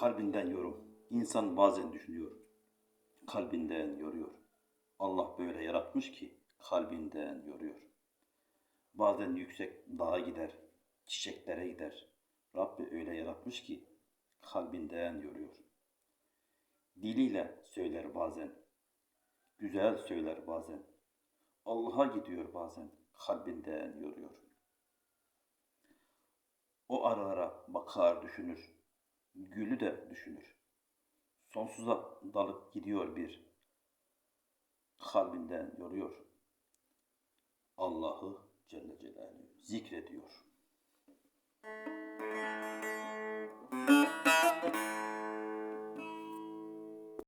Kalbinden yorum. İnsan bazen düşünüyor. Kalbinden yoruyor. Allah böyle yaratmış ki kalbinden yoruyor. Bazen yüksek dağa gider, çiçeklere gider. Rabbi öyle yaratmış ki kalbinden yoruyor. Diliyle söyler bazen. Güzel söyler bazen. Allah'a gidiyor bazen. Kalbinden yoruyor. O aralara bakar düşünür. Gülü de düşünür. Sonsuza dalıp gidiyor bir. Kalbinden yoruyor. Allah'ı Celle Celaluhu zikrediyor.